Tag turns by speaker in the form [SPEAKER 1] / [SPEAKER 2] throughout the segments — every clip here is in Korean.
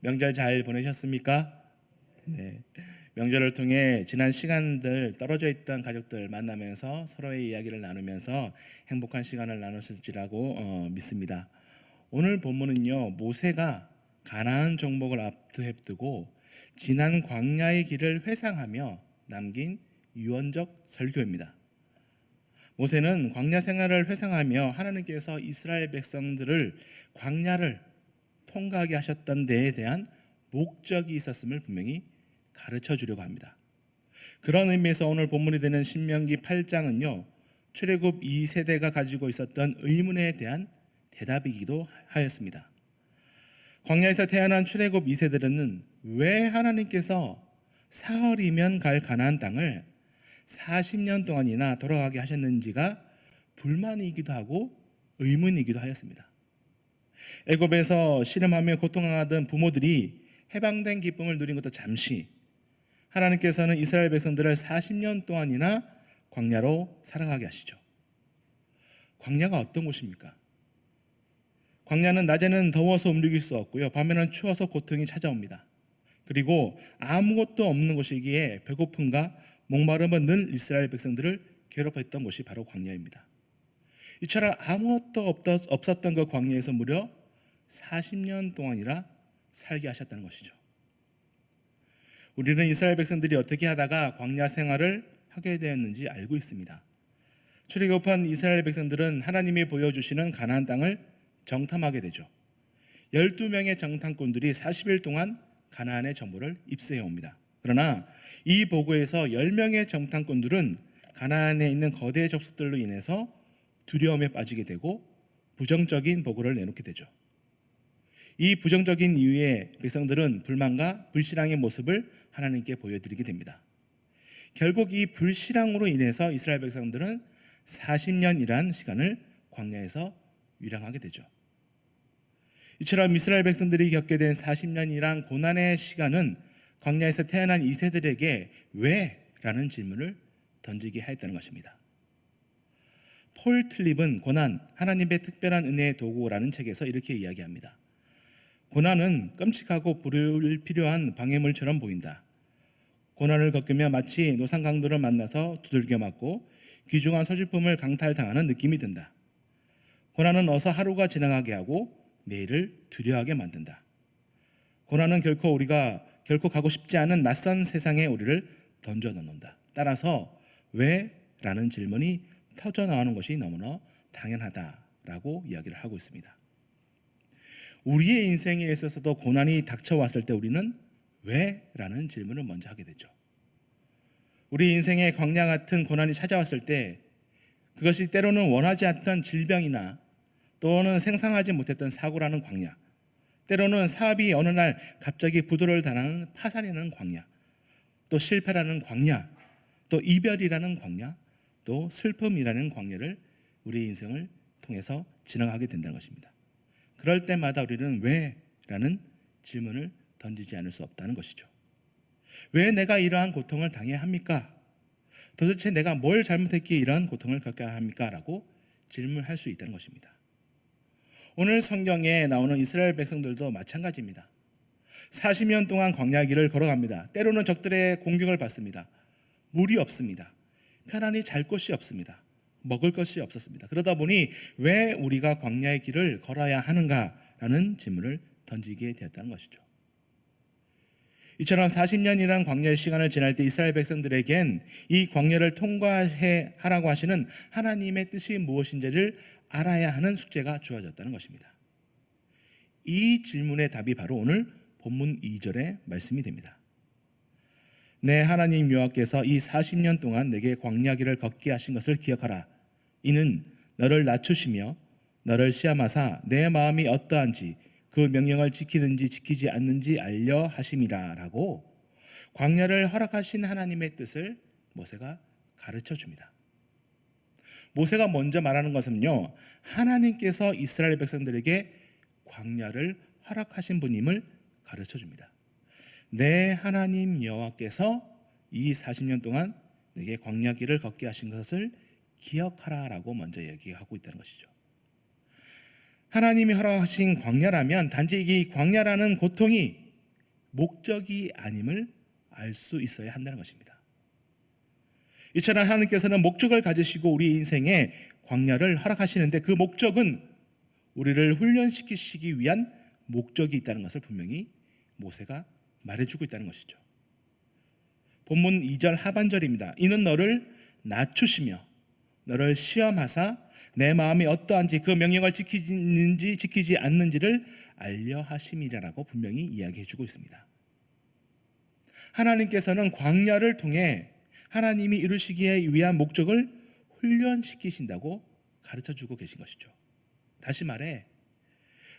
[SPEAKER 1] 명절 잘 보내셨습니까? 네. 명절을 통해 지난 시간들 떨어져 있던 가족들 만나면서 서로의 이야기를 나누면서 행복한 시간을 나누셨지라고 어, 믿습니다. 오늘 본문은요 모세가 가나안 정복을 앞두에 두고 지난 광야의 길을 회상하며 남긴 유언적 설교입니다. 모세는 광야 생활을 회상하며 하나님께서 이스라엘 백성들을 광야를 통과하게 하셨던 데에 대한 목적이 있었음을 분명히 가르쳐 주려고 합니다. 그런 의미에서 오늘 본문이 되는 신명기 8장은요. 출애굽 2세대가 가지고 있었던 의문에 대한 대답이기도 하였습니다. 광야에서 태어난 출애굽 2세들은 왜 하나님께서 사흘이면 갈 가나안 땅을 40년 동안이나 돌아가게 하셨는지가 불만이기도 하고 의문이기도 하였습니다. 애굽에서 씨름하며 고통하던 부모들이 해방된 기쁨을 누린 것도 잠시 하나님께서는 이스라엘 백성들을 40년 동안이나 광야로 살아가게 하시죠. 광야가 어떤 곳입니까? 광야는 낮에는 더워서 움직일 수 없고요. 밤에는 추워서 고통이 찾아옵니다. 그리고 아무것도 없는 곳이기에 배고픔과 목마름은 늘 이스라엘 백성들을 괴롭혔던 곳이 바로 광야입니다. 이처럼 아무것도 없었던 그 광야에서 무려 40년 동안이라 살게 하셨다는 것이죠. 우리는 이스라엘 백성들이 어떻게 하다가 광야 생활을 하게 되었는지 알고 있습니다. 출애굽한 이스라엘 백성들은 하나님이 보여주시는 가나안 땅을 정탐하게 되죠. 12명의 정탐꾼들이 40일 동안 가나안의 정보를 입수해 옵니다. 그러나 이 보고에서 10명의 정탐꾼들은 가나안에 있는 거대 적석들로 인해서 두려움에 빠지게 되고 부정적인 보고를 내놓게 되죠. 이 부정적인 이유에 백성들은 불만과 불신앙의 모습을 하나님께 보여드리게 됩니다. 결국 이 불신앙으로 인해서 이스라엘 백성들은 40년이란 시간을 광야에서 위랑하게 되죠. 이처럼 이스라엘 백성들이 겪게 된 40년이란 고난의 시간은 광야에서 태어난 이세들에게 왜? 라는 질문을 던지게 하였다는 것입니다. 폴 틀립은 고난, 하나님의 특별한 은혜의 도구라는 책에서 이렇게 이야기합니다. 고난은 끔찍하고 불필요한 방해물처럼 보인다. 고난을 겪으며 마치 노상 강도를 만나서 두들겨 맞고 귀중한 소지품을 강탈당하는 느낌이 든다. 고난은 어서 하루가 지나가게 하고 내일을 두려워하게 만든다. 고난은 결코 우리가 결코 가고 싶지 않은 낯선 세상에 우리를 던져 넣는다. 따라서 왜? 라는 질문이 터져 나오는 것이 너무나 당연하다라고 이야기를 하고 있습니다. 우리의 인생에 있어서도 고난이 닥쳐왔을 때 우리는 왜? 라는 질문을 먼저 하게 되죠. 우리 인생에 광야 같은 고난이 찾아왔을 때 그것이 때로는 원하지 않던 질병이나 또는 생상하지 못했던 사고라는 광야, 때로는 사업이 어느 날 갑자기 부도를 당하는 파산이라는 광야, 또 실패라는 광야, 또 이별이라는 광야, 또 슬픔이라는 광야를 우리 인생을 통해서 지나가게 된다는 것입니다. 그럴 때마다 우리는 왜? 라는 질문을 던지지 않을 수 없다는 것이죠. 왜 내가 이러한 고통을 당해야 합니까? 도대체 내가 뭘 잘못했기에 이러한 고통을 겪어야 합니까? 라고 질문할 수 있다는 것입니다. 오늘 성경에 나오는 이스라엘 백성들도 마찬가지입니다. 40년 동안 광야길을 걸어갑니다. 때로는 적들의 공격을 받습니다. 물이 없습니다. 편안히 잘 곳이 없습니다. 먹을 것이 없었습니다. 그러다 보니 왜 우리가 광야의 길을 걸어야 하는가라는 질문을 던지게 되었다는 것이죠. 이처럼 40년이란 광야의 시간을 지날 때 이스라엘 백성들에겐 이 광야를 통과해 하라고 하시는 하나님의 뜻이 무엇인지를 알아야 하는 숙제가 주어졌다는 것입니다. 이 질문의 답이 바로 오늘 본문 2절의 말씀이 됩니다. 내 하나님 여호와께서 이 40년 동안 내게 광야길을 걷게 하신 것을 기억하라. 이는 너를 낮추시며 너를 시험하사 내 마음이 어떠한지 그 명령을 지키는지 지키지 않는지 알려 하심이라라고 광야를 허락하신 하나님의 뜻을 모세가 가르쳐 줍니다. 모세가 먼저 말하는 것은요. 하나님께서 이스라엘 백성들에게 광야를 허락하신 분임을 가르쳐 줍니다. 내 하나님 여호와께서 이 40년 동안 내게 광야 길을 걷게 하신 것을 기억하라라고 먼저 얘기하고 있다는 것이죠. 하나님이 허락하신 광야라면 단지 이 광야라는 고통이 목적이 아님을 알 수 있어야 한다는 것입니다. 이처럼 하나님께서는 목적을 가지시고 우리 인생에 광야를 허락하시는데 그 목적은 우리를 훈련시키시기 위한 목적이 있다는 것을 분명히 모세가 말해주고 있다는 것이죠. 본문 2절 하반절입니다. 이는 너를 낮추시며 너를 시험하사 내 마음이 어떠한지 그 명령을 지키는지 지키지 않는지를 알려 하심이라고 분명히 이야기해 주고 있습니다. 하나님께서는 광야를 통해 하나님이 이루시기에 위한 목적을 훈련시키신다고 가르쳐 주고 계신 것이죠. 다시 말해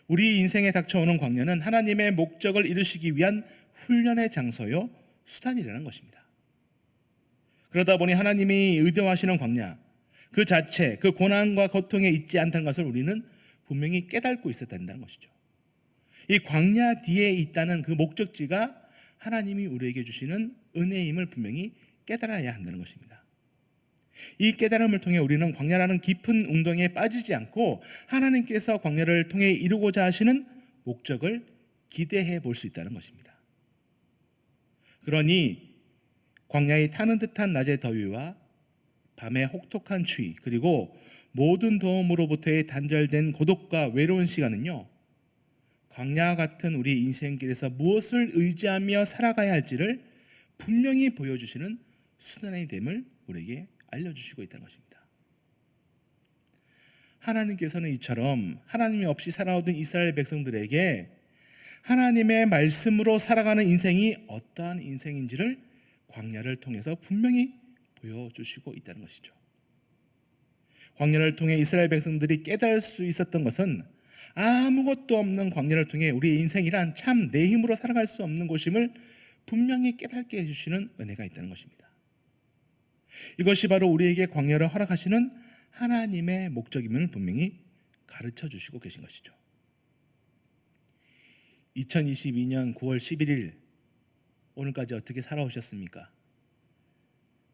[SPEAKER 1] 우리 인생에 닥쳐오는 광야는 하나님의 목적을 이루시기 위한 훈련의 장소요 수단이라는 것입니다. 그러다 보니 하나님이 의도하시는 광야 그 자체 그 고난과 고통에 있지 않다는 것을 우리는 분명히 깨닫고 있어야 된다는 것이죠. 이 광야 뒤에 있다는 그 목적지가 하나님이 우리에게 주시는 은혜임을 분명히 깨달아야 한다는 것입니다. 이 깨달음을 통해 우리는 광야라는 깊은 웅덩이에 빠지지 않고 하나님께서 광야를 통해 이루고자 하시는 목적을 기대해 볼 수 있다는 것입니다. 그러니 광야에 타는 듯한 낮의 더위와 밤의 혹독한 추위 그리고 모든 도움으로부터의 단절된 고독과 외로운 시간은요 광야 같은 우리 인생길에서 무엇을 의지하며 살아가야 할지를 분명히 보여주시는 수단의 됨을 우리에게 알려주시고 있다는 것입니다. 하나님께서는 이처럼 하나님이 없이 살아오던 이스라엘 백성들에게 하나님의 말씀으로 살아가는 인생이 어떠한 인생인지를 광야를 통해서 분명히 보여주시고 있다는 것이죠. 광야를 통해 이스라엘 백성들이 깨달을 수 있었던 것은 아무것도 없는 광야를 통해 우리 인생이란 참 내 힘으로 살아갈 수 없는 곳임을 분명히 깨닫게 해주시는 은혜가 있다는 것입니다. 이것이 바로 우리에게 광야를 허락하시는 하나님의 목적임을 분명히 가르쳐 주시고 계신 것이죠. 2022년 9월 11일 오늘까지 어떻게 살아오셨습니까?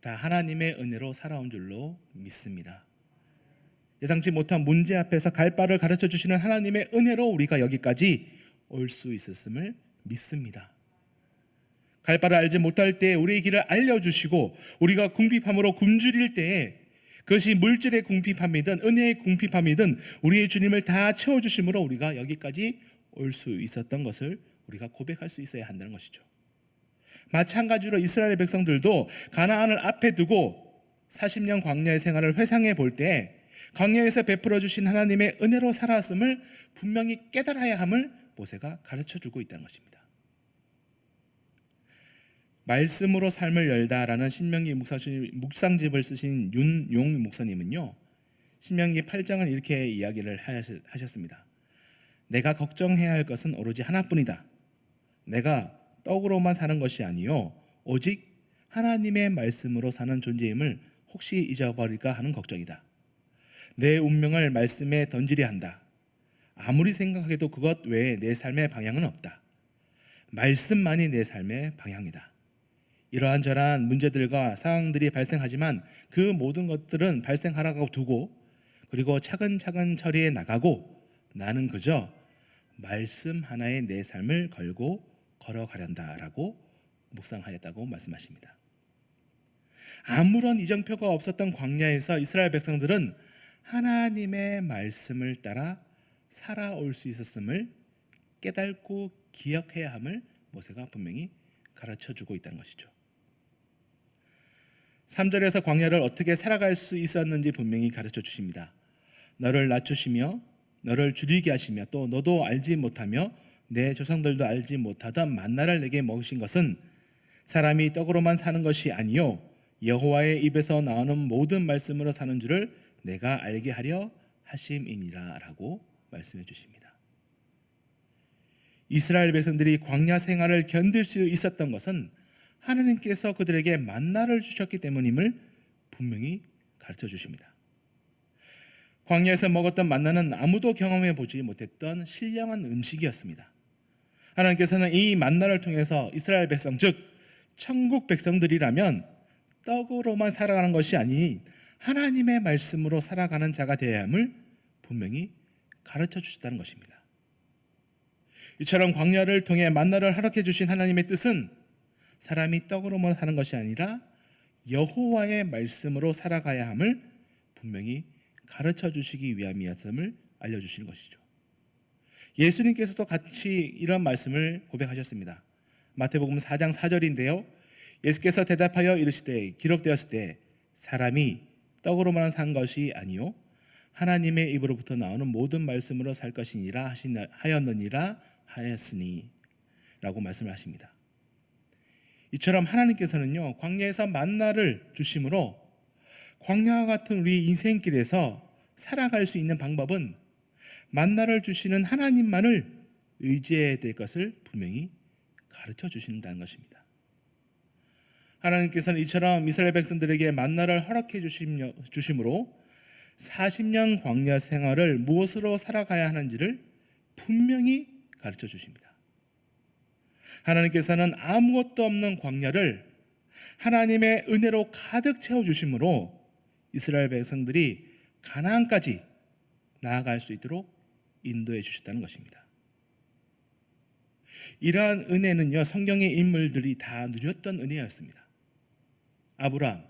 [SPEAKER 1] 다 하나님의 은혜로 살아온 줄로 믿습니다. 예상치 못한 문제 앞에서 갈 바를 가르쳐 주시는 하나님의 은혜로 우리가 여기까지 올 수 있었음을 믿습니다. 갈 바를 알지 못할 때 우리의 길을 알려주시고 우리가 궁핍함으로 굶주릴 때에 그것이 물질의 궁핍함이든 은혜의 궁핍함이든 우리의 주님을 다 채워주심으로 우리가 여기까지 올 수 있었던 것을 우리가 고백할 수 있어야 한다는 것이죠. 마찬가지로 이스라엘 백성들도 가나안을 앞에 두고 40년 광야의 생활을 회상해 볼 때 광야에서 베풀어 주신 하나님의 은혜로 살아왔음을 분명히 깨달아야 함을 모세가 가르쳐 주고 있다는 것입니다. 말씀으로 삶을 열다라는 신명기 묵상집을 쓰신 윤용 목사님은요. 신명기 8장을 이렇게 이야기를 하셨습니다. 내가 걱정해야 할 것은 오로지 하나뿐이다. 내가 떡으로만 사는 것이 아니요 오직 하나님의 말씀으로 사는 존재임을 혹시 잊어버릴까 하는 걱정이다. 내 운명을 말씀에 던지려 한다. 아무리 생각해도 그것 외에 내 삶의 방향은 없다. 말씀만이 내 삶의 방향이다. 이러한 저러한 문제들과 상황들이 발생하지만 그 모든 것들은 발생하라고 두고 그리고 차근차근 처리해 나가고 나는 그저 말씀 하나에 내 삶을 걸고 걸어가련다라고 묵상하였다고 말씀하십니다. 아무런 이정표가 없었던 광야에서 이스라엘 백성들은 하나님의 말씀을 따라 살아올 수 있었음을 깨닫고 기억해야 함을 모세가 분명히 가르쳐 주고 있다는 것이죠. 3절에서 광야를 어떻게 살아갈 수 있었는지 분명히 가르쳐 주십니다. 너를 낮추시며 너를 줄이게 하시며 또 너도 알지 못하며 내 조상들도 알지 못하던 만나를 내게 먹으신 것은 사람이 떡으로만 사는 것이 아니요 여호와의 입에서 나오는 모든 말씀으로 사는 줄을 내가 알게 하려 하심이니라라고 말씀해 주십니다. 이스라엘 백성들이 광야 생활을 견딜 수 있었던 것은 하나님께서 그들에게 만나를 주셨기 때문임을 분명히 가르쳐 주십니다. 광야에서 먹었던 만나는 아무도 경험해 보지 못했던 신령한 음식이었습니다. 하나님께서는 이 만나를 통해서 이스라엘 백성 즉 천국 백성들이라면 떡으로만 살아가는 것이 아닌 하나님의 말씀으로 살아가는 자가 되어야 함을 분명히 가르쳐 주셨다는 것입니다. 이처럼 광야를 통해 만나를 허락해 주신 하나님의 뜻은 사람이 떡으로만 사는 것이 아니라 여호와의 말씀으로 살아가야 함을 분명히 가르쳐 주시기 위함이었음을 알려 주시는 것이죠. 예수님께서도 같이 이런 말씀을 고백하셨습니다. 마태복음 4장 4절인데요. 예수께서 대답하여 이르시되 기록되었을 때 사람이 떡으로만 산 것이 아니요 하나님의 입으로부터 나오는 모든 말씀으로 살 것이니라 하였느니라 하였으니 라고 말씀을 하십니다. 이처럼 하나님께서는요 광야에서 만나를 주심으로 광야와 같은 우리 인생길에서 살아갈 수 있는 방법은 만나를 주시는 하나님만을 의지해야 될 것을 분명히 가르쳐 주신다는 것입니다. 하나님께서는 이처럼 이스라엘 백성들에게 만나를 허락해 주심- 주심으로 40년 광야 생활을 무엇으로 살아가야 하는지를 분명히 가르쳐 주십니다. 하나님께서는 아무것도 없는 광야를 하나님의 은혜로 가득 채워 주심으로 이스라엘 백성들이 가나안까지 나아갈 수 있도록 인도해 주셨다는 것입니다. 이러한 은혜는요 성경의 인물들이 다 누렸던 은혜였습니다. 아브라함,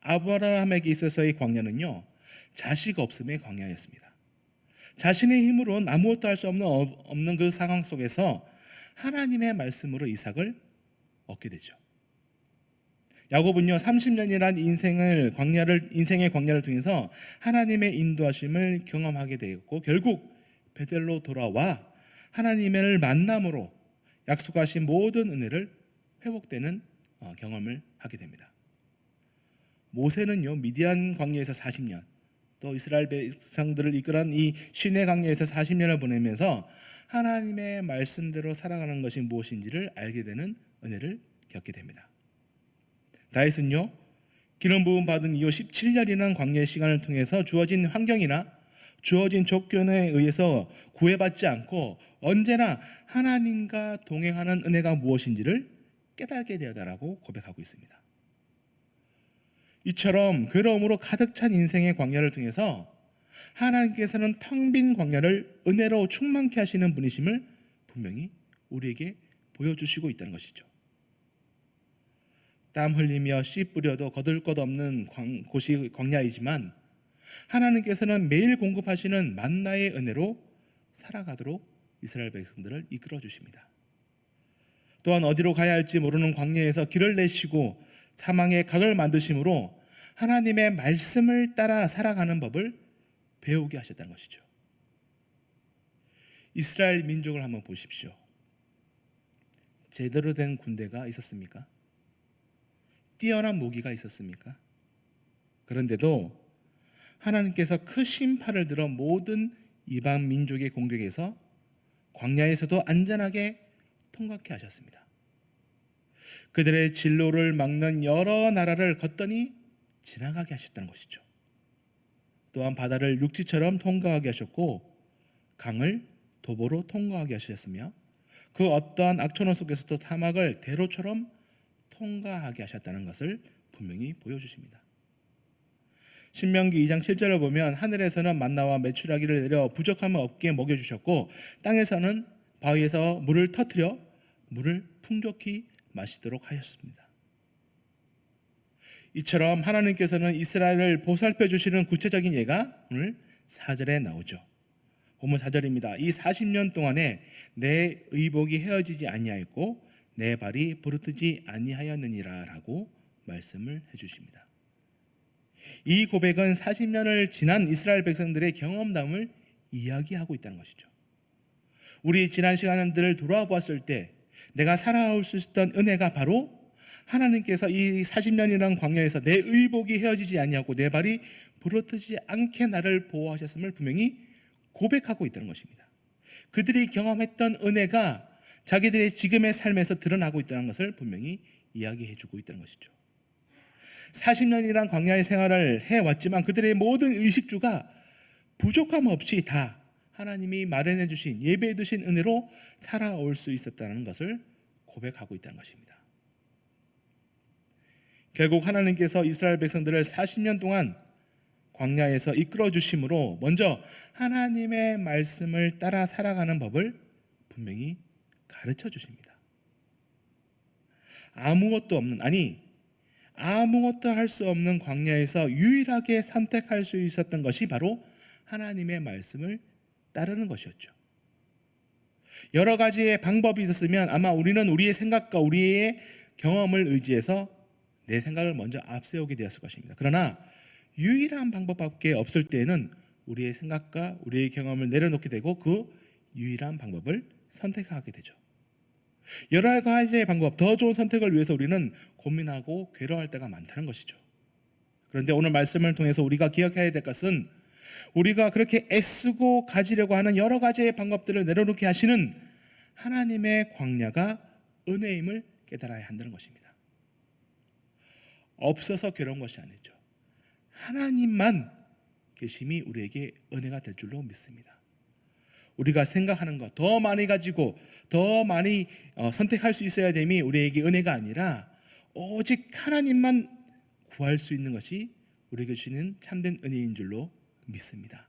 [SPEAKER 1] 아브라함에게 있어서의 광야는요 자식 없음의 광야였습니다. 자신의 힘으로는 아무것도 할 수 없는 없는 그 상황 속에서 하나님의 말씀으로 이삭을 얻게 되죠. 야곱은요 30년이란 인생을 광야를 인생의 광야를 통해서 하나님의 인도하심을 경험하게 되었고 결국 베델로 돌아와 하나님을 만남으로 약속하신 모든 은혜를 회복되는 어, 경험을 하게 됩니다. 모세는요 미디안 광야에서 40년 또 이스라엘 백성들을 이끌은 이 시내 광야에서 40년을 보내면서 하나님의 말씀대로 살아가는 것이 무엇인지를 알게 되는 은혜를 겪게 됩니다. 다윗은요 기름 부음 받은 이후 17년이라는 광야의 시간을 통해서 주어진 환경이나 주어진 조건에 의해서 구애받지 않고 언제나 하나님과 동행하는 은혜가 무엇인지를 깨닫게 되었다라고 고백하고 있습니다. 이처럼 괴로움으로 가득 찬 인생의 광야를 통해서 하나님께서는 텅 빈 광야를 은혜로 충만케 하시는 분이심을 분명히 우리에게 보여주시고 있다는 것이죠. 땀 흘리며 씨 뿌려도 거둘 것 없는 광- 곳이 광야이지만 하나님께서는 매일 공급하시는 만나의 은혜로 살아가도록 이스라엘 백성들을 이끌어 주십니다. 또한 어디로 가야 할지 모르는 광야에서 길을 내시고 사망의 각을 만드심으로 하나님의 말씀을 따라 살아가는 법을 배우게 하셨다는 것이죠. 이스라엘 민족을 한번 보십시오. 제대로 된 군대가 있었습니까? 뛰어난 무기가 있었습니까? 그런데도 하나님께서 크신 팔을 들어 모든 이방 민족의 공격에서 광야에서도 안전하게 통과케 하셨습니다. 그들의 진로를 막는 여러 나라를 걷더니 지나가게 하셨다는 것이죠. 또한 바다를 육지처럼 통과하게 하셨고 강을 도보로 통과하게 하셨으며 그 어떠한 악천후 속에서도 사막을 대로처럼 통과하게 하셨다는 것을 분명히 보여주십니다. 신명기 2장 7절을 보면 하늘에서는 만나와 메추라기를 내려 부족함을 없게 먹여 주셨고 땅에서는 바위에서 물을 터뜨려 물을 풍족히 마시도록 하였습니다. 이처럼 하나님께서는 이스라엘을 보살펴 주시는 구체적인 예가 오늘 4절에 나오죠. 본문 4절입니다. 이 40년 동안에 내 의복이 헤어지지 아니하였고 내 발이 부르트지 아니하였느니라라고 말씀을 해 주십니다. 이 고백은 40년을 지난 이스라엘 백성들의 경험담을 이야기하고 있다는 것이죠. 우리 지난 시간들을 돌아보았을 때 내가 살아올 수 있었던 은혜가 바로 하나님께서 이 40년이라는 광야에서 내 의복이 헤어지지 아니하고 내 발이 부러뜨지 않게 나를 보호하셨음을 분명히 고백하고 있다는 것입니다. 그들이 경험했던 은혜가 자기들의 지금의 삶에서 드러나고 있다는 것을 분명히 이야기해 주고 있다는 것이죠. 40년이란 광야의 생활을 해왔지만 그들의 모든 의식주가 부족함 없이 다 하나님이 마련해 주신 예배해 두신 은혜로 살아올 수 있었다는 것을 고백하고 있다는 것입니다. 결국 하나님께서 이스라엘 백성들을 40년 동안 광야에서 이끌어 주심으로 먼저 하나님의 말씀을 따라 살아가는 법을 분명히 가르쳐 주십니다. 아무것도 없는 아니 아무것도 할 수 없는 광야에서 유일하게 선택할 수 있었던 것이 바로 하나님의 말씀을 따르는 것이었죠. 여러 가지의 방법이 있었으면 아마 우리는 우리의 생각과 우리의 경험을 의지해서 내 생각을 먼저 앞세우게 되었을 것입니다. 그러나 유일한 방법밖에 없을 때에는 우리의 생각과 우리의 경험을 내려놓게 되고 그 유일한 방법을 선택하게 되죠. 여러 가지의 방법, 더 좋은 선택을 위해서 우리는 고민하고 괴로워할 때가 많다는 것이죠. 그런데 오늘 말씀을 통해서 우리가 기억해야 될 것은 우리가 그렇게 애쓰고 가지려고 하는 여러 가지의 방법들을 내려놓게 하시는 하나님의 광야가 은혜임을 깨달아야 한다는 것입니다. 없어서 괴로운 것이 아니죠. 하나님만 계심이 우리에게 은혜가 될 줄로 믿습니다. 우리가 생각하는 것 더 많이 가지고 더 많이 어, 선택할 수 있어야 됨이 우리에게 은혜가 아니라 오직 하나님만 구할 수 있는 것이 우리에게 주시는 참된 은혜인 줄로 믿습니다.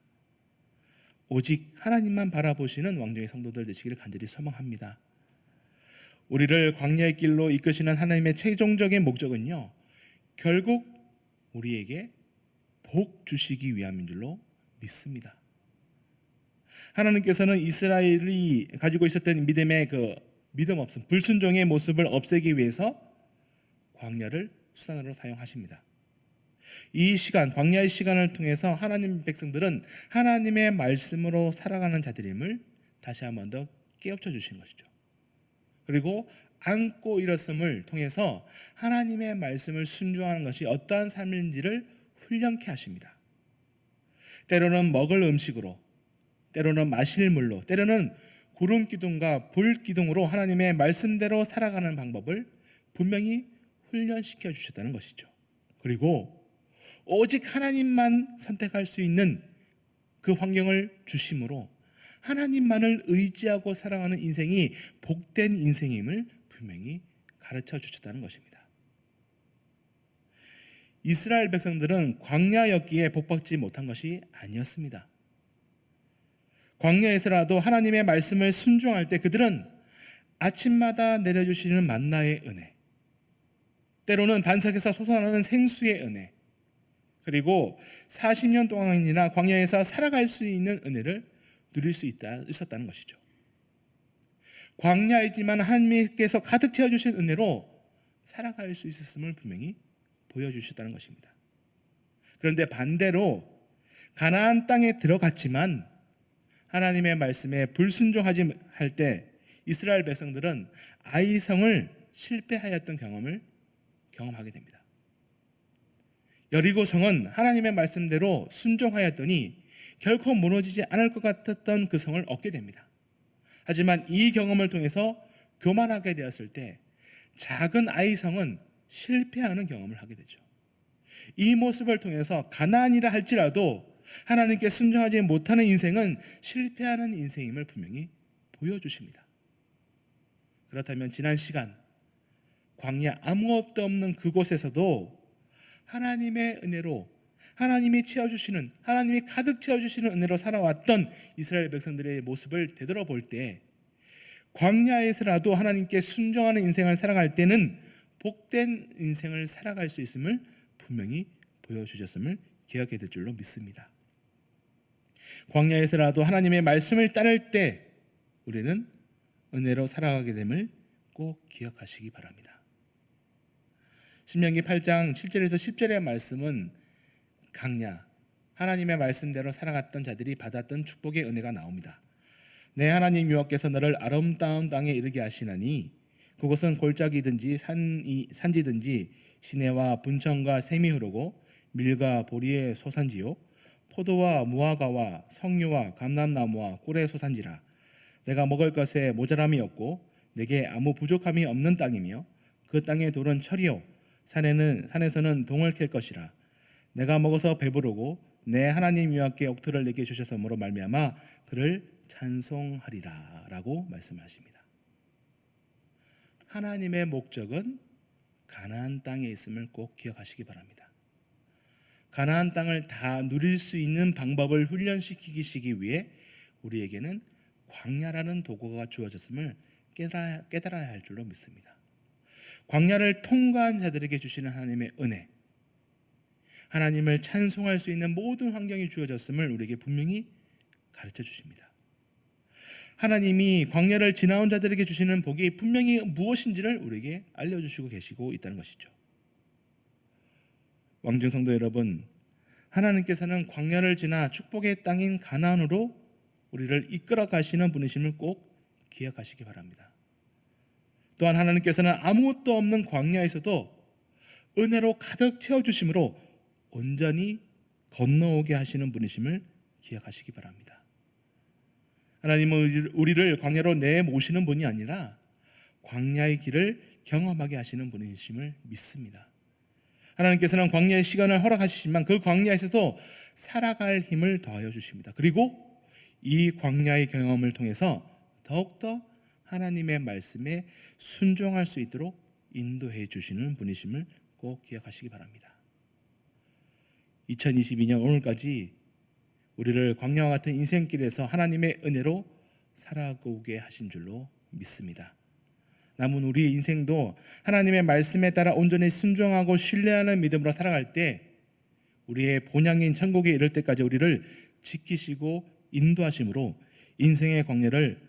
[SPEAKER 1] 오직 하나님만 바라보시는 왕정의 성도들 되시기를 간절히 소망합니다. 우리를 광야의 길로 이끄시는 하나님의 최종적인 목적은요. 결국 우리에게 복 주시기 위함인 줄로 믿습니다. 하나님께서는 이스라엘이 가지고 있었던 믿음의 그 믿음 없음, 불순종의 모습을 없애기 위해서 광야를 수단으로 사용하십니다. 이 시간, 광야의 시간을 통해서 하나님 백성들은 하나님의 말씀으로 살아가는 자들임을 다시 한 번 더 깨우쳐 주신 것이죠. 그리고 안고 일었음을 통해서 하나님의 말씀을 순종하는 것이 어떠한 삶인지를 훈련케 하십니다. 때로는 먹을 음식으로, 때로는 마실 물로, 때로는 구름 기둥과 불 기둥으로 하나님의 말씀대로 살아가는 방법을 분명히 훈련시켜 주셨다는 것이죠. 그리고 오직 하나님만 선택할 수 있는 그 환경을 주심으로 하나님만을 의지하고 살아가는 인생이 복된 인생임을 분명히 가르쳐 주셨다는 것입니다. 이스라엘 백성들은 광야였기에 복받지 못한 것이 아니었습니다. 광야에서라도 하나님의 말씀을 순종할 때 그들은 아침마다 내려주시는 만나의 은혜, 때로는 반석에서 솟아나는 생수의 은혜, 그리고 40년 동안이나 광야에서 살아갈 수 있는 은혜를 누릴 수 있다, 있었다는 것이죠. 광야이지만 하나님께서 가득 채워주신 은혜로 살아갈 수 있었음을 분명히 보여주셨다는 것입니다. 그런데 반대로 가나안 땅에 들어갔지만 하나님의 말씀에 불순종하지 할 때 이스라엘 백성들은 아이성을 실패하였던 경험을 경험하게 됩니다. 여리고 성은 하나님의 말씀대로 순종하였더니 결코 무너지지 않을 것 같았던 그 성을 얻게 됩니다. 하지만 이 경험을 통해서 교만하게 되었을 때 작은 아이성은 실패하는 경험을 하게 되죠. 이 모습을 통해서 가난이라 할지라도 하나님께 순종하지 못하는 인생은 실패하는 인생임을 분명히 보여주십니다. 그렇다면 지난 시간 광야 아무것도 없는 그곳에서도 하나님의 은혜로 하나님이 채워주시는 하나님이 가득 채워주시는 은혜로 살아왔던 이스라엘 백성들의 모습을 되돌아볼 때 광야에서라도 하나님께 순종하는 인생을 살아갈 때는 복된 인생을 살아갈 수 있음을 분명히 보여주셨음을 기억해야 될 줄로 믿습니다. 광야에서라도 하나님의 말씀을 따를 때 우리는 은혜로 살아가게 됨을 꼭 기억하시기 바랍니다. 신명기 8장 7절에서 10절의 말씀은 강야 하나님의 말씀대로 살아갔던 자들이 받았던 축복의 은혜가 나옵니다. 내 하나님 여호와께서 너를 아름다운 땅에 이르게 하시나니 그곳은 골짜기든지 산이 산지든지 시내와 분천과 샘이 흐르고 밀과 보리의 소산지요 포도와 무화과와 석류와 감람나무와 꿀의 소산지라 내가 먹을 것에 모자람이 없고 내게 아무 부족함이 없는 땅이며 그 땅의 돌은 철이요 산에는 산에서는 동을 캘 것이라 내가 먹어서 배부르고 내 하나님 여호와께 옥토를 내게 주셨으므로 말미암아 그를 찬송하리라라고 말씀하십니다. 하나님의 목적은 가나안 땅에 있음을 꼭 기억하시기 바랍니다. 가나안 땅을 다 누릴 수 있는 방법을 훈련시키기 위해 우리에게는 광야라는 도구가 주어졌음을 깨달아, 깨달아야 할 줄로 믿습니다. 광야를 통과한 자들에게 주시는 하나님의 은혜, 하나님을 찬송할 수 있는 모든 환경이 주어졌음을 우리에게 분명히 가르쳐 주십니다. 하나님이 광야를 지나온 자들에게 주시는 복이 분명히 무엇인지를 우리에게 알려주시고 계시고 있다는 것이죠. 왕중 성도 여러분, 하나님께서는 광야를 지나 축복의 땅인 가나안으로 우리를 이끌어 가시는 분이심을 꼭 기억하시기 바랍니다. 또한 하나님께서는 아무것도 없는 광야에서도 은혜로 가득 채워 주심으로 온전히 건너오게 하시는 분이심을 기억하시기 바랍니다. 하나님은 우리를 광야로 내 모시는 분이 아니라 광야의 길을 경험하게 하시는 분이심을 믿습니다. 하나님께서는 광야의 시간을 허락하시지만 그 광야에서도 살아갈 힘을 더하여 주십니다. 그리고 이 광야의 경험을 통해서 더욱더 하나님의 말씀에 순종할 수 있도록 인도해 주시는 분이심을 꼭 기억하시기 바랍니다. 2022년 오늘까지 우리를 광야와 같은 인생길에서 하나님의 은혜로 살아오게 하신 줄로 믿습니다. 남은 우리의 인생도 하나님의 말씀에 따라 온전히 순종하고 신뢰하는 믿음으로 살아갈 때 우리의 본향인 천국에 이를 때까지 우리를 지키시고 인도하심으로 인생의 광야를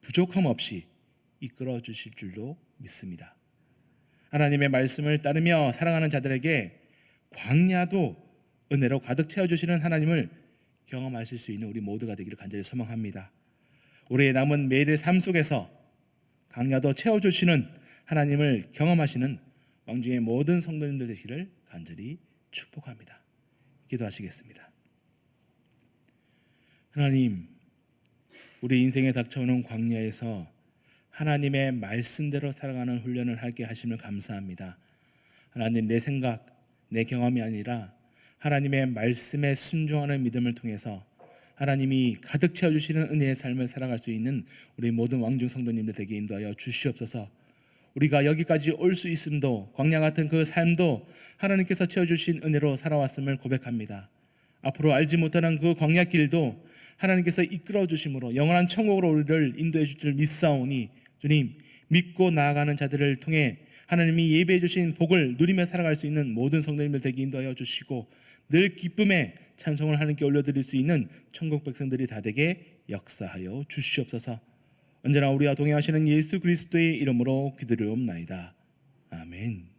[SPEAKER 1] 부족함 없이 이끌어 주실 줄로 믿습니다. 하나님의 말씀을 따르며 살아가는 자들에게 광야도 은혜로 가득 채워 주시는 하나님을 경험하실 수 있는 우리 모두가 되기를 간절히 소망합니다. 우리의 남은 매일의 삶 속에서 강야도 채워주시는 하나님을 경험하시는 왕중의 모든 성도님들 되시기를 간절히 축복합니다. 기도하시겠습니다. 하나님, 우리 인생에 닥쳐오는 광야에서 하나님의 말씀대로 살아가는 훈련을 하게 하심을 감사합니다. 하나님, 내 생각, 내 경험이 아니라 하나님의 말씀에 순종하는 믿음을 통해서 하나님이 가득 채워주시는 은혜의 삶을 살아갈 수 있는 우리 모든 왕중 성도님들 되게 인도하여 주시옵소서. 우리가 여기까지 올 수 있음도 광야 같은 그 삶도 하나님께서 채워주신 은혜로 살아왔음을 고백합니다. 앞으로 알지 못하는 그 광야 길도 하나님께서 이끌어 주심으로 영원한 천국으로 우리를 인도해 주실 믿사오니 주님 믿고 나아가는 자들을 통해 하나님이 예배해 주신 복을 누리며 살아갈 수 있는 모든 성도님들 되게 인도하여 주시고 늘 기쁨에 찬송을 하나님께 올려드릴 수 있는 천국 백성들이 다 되게 역사하여 주시옵소서. 언제나 우리와 동행하시는 예수 그리스도의 이름으로 기도리옵나이다. 아멘.